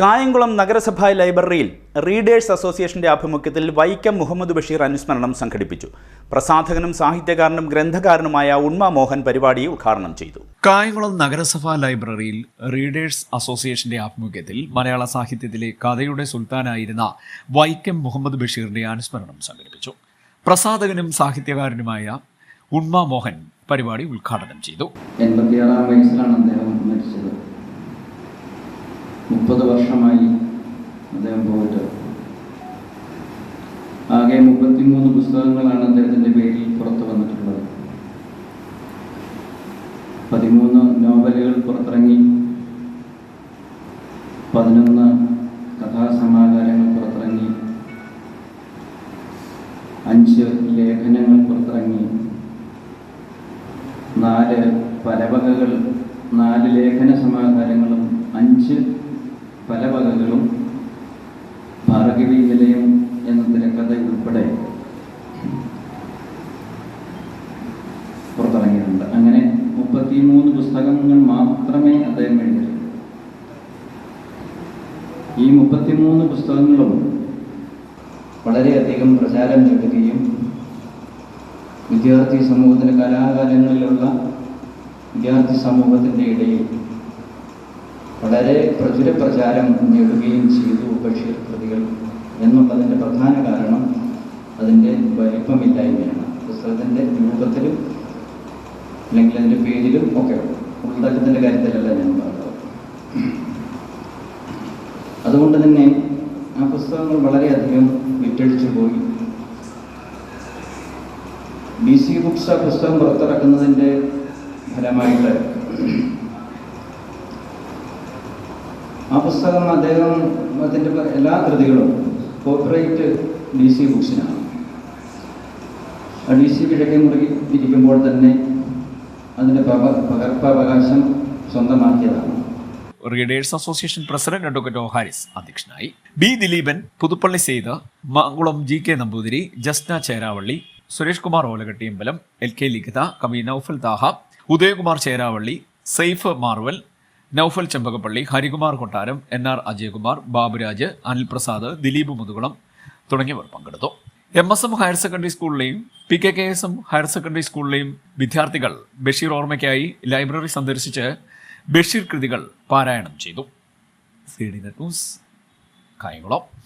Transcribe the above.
കായംകുളം നഗരസഭാ ലൈബ്രറിയിൽ റീഡേഴ്സ് അസോസിയേഷന്റെ ആഭിമുഖ്യത്തിൽ വൈക്കം മുഹമ്മദ് ബഷീർ അനുസ്മരണം സംഘടിപ്പിച്ചു. പ്രസാധകനും സാഹിത്യകാരനും ഗ്രന്ഥകാരനുമായ ഉണ്മ മോഹൻ പരിപാടി ഉദ്ഘാടനം ചെയ്തു. കായംകുളം നഗരസഭാ ലൈബ്രറിയിൽ റീഡേഴ്സ് അസോസിയേഷന്റെ ആഭിമുഖ്യത്തിൽ മലയാള സാഹിത്യത്തിലെ കഥയുടെ സുൽത്താനായിരുന്ന വൈക്കം മുഹമ്മദ് ബഷീറിന്റെ അനുസ്മരണം സംഘടിപ്പിച്ചു. പ്രസാധകനും സാഹിത്യകാരനുമായ ഉണ്മ മോഹൻ പരിപാടി ഉദ്ഘാടനം ചെയ്തു. എൺപത്തിയാറാം വയസ്സിലാണ് അദ്ദേഹം മരിച്ചത്. മുപ്പത് വർഷമായി അദ്ദേഹം പോയിട്ട്. ആകെ മുപ്പത്തിമൂന്ന് പുസ്തകങ്ങളാണ് അദ്ദേഹത്തിന്റെ പേരിൽ പുറത്തു വന്നിട്ടുള്ളത്. പതിമൂന്ന് നോവലുകൾ പുറത്തിറങ്ങി. പതിനൊന്ന് കഥാസമാഹാരങ്ങൾ പുറത്തിറങ്ങി. അഞ്ച് ലേഖനങ്ങൾ പുറത്തിറങ്ങി. നാല് പലവകകൾ നാല് ലേഖന സമാഹാരങ്ങളും അഞ്ച് പലവകകളും ഭാർഗവി നിലയം എന്ന തിരക്കഥ ഉൾപ്പെടെ പുറത്തിറങ്ങിയിട്ടുണ്ട്. അങ്ങനെ മുപ്പത്തിമൂന്ന് പുസ്തകങ്ങൾ മാത്രമേ അദ്ദേഹം എഴുതിയിട്ടുള്ളൂ. ഈ മുപ്പത്തിമൂന്ന് പുസ്തകങ്ങളും വളരെയധികം പ്രചാരം നേടുകയും വിദ്യാർത്ഥി സമൂഹത്തിന് കലാകാലങ്ങളിലുള്ള വിദ്യാർത്ഥി സമൂഹത്തിന്റെ ഇടയിൽ വളരെ പ്രചുര പ്രചാരം നേടുകയും ചെയ്തു ബഷീർ കൃതികൾ എന്നുള്ളതിന്റെ പ്രധാന കാരണം അതിന്റെ വലിപ്പമില്ലായ്മയാണ്. പുസ്തകത്തിന്റെ രൂപത്തിലും അല്ലെങ്കിൽ അതിന്റെ പേരിലും ഒക്കെ ഉള്ളടക്കത്തിന്റെ കാര്യത്തിലല്ല ഞാൻ പറഞ്ഞത്. അതുകൊണ്ട് തന്നെ ആ പുസ്തകങ്ങൾ വളരെയധികം വിറ്റഴിച്ചു പോയി. ബി സി ബുക്സ് ആ പുസ്തകം പുറത്തിറക്കുന്നതിന്റെ ഫലമായിട്ട് ആ പുസ്തകം അദ്ദേഹം അതിന്റെ എല്ലാ കൃതികളും കോപ്പറേറ്റ് ഡി സി ബുക്സിനാണ്. ഡി സി കിഴക്കേ മുറി ഇരിക്കുമ്പോൾ തന്നെ അതിന്റെ പക- പകർപ്പവകാശം സ്വന്തമാക്കിയതാണ്. Readers association president advocate O Haris അധ്യക്ഷനായി. B Dileepan Puthuppally Sait Mankulam G. K. Namboothiri Jasna Cheravally Suresh Kumar Olakattiyambalam L. K. Likhitha കവി Noufal Thaha Udayakumar Cheravally Saif Marvel Noufal Chembakappally Harikumar Kottaram N R Ajayakumar Baburaj Anilprasad Dileep Muthukulam തുടങ്ങിയവർ പങ്കെടുത്തു. M S M higher secondary സ്കൂളിലെയും P K K S M higher secondary സ്കൂളിലെയും വിദ്യാർത്ഥികൾ ബഷീർ ഓർമ്മയ്ക്കായി library സന്ദർശിച്ച് ബഷീർ കൃതികൾ പാരായണം ചെയ്തു. C D net news Kayamkulam.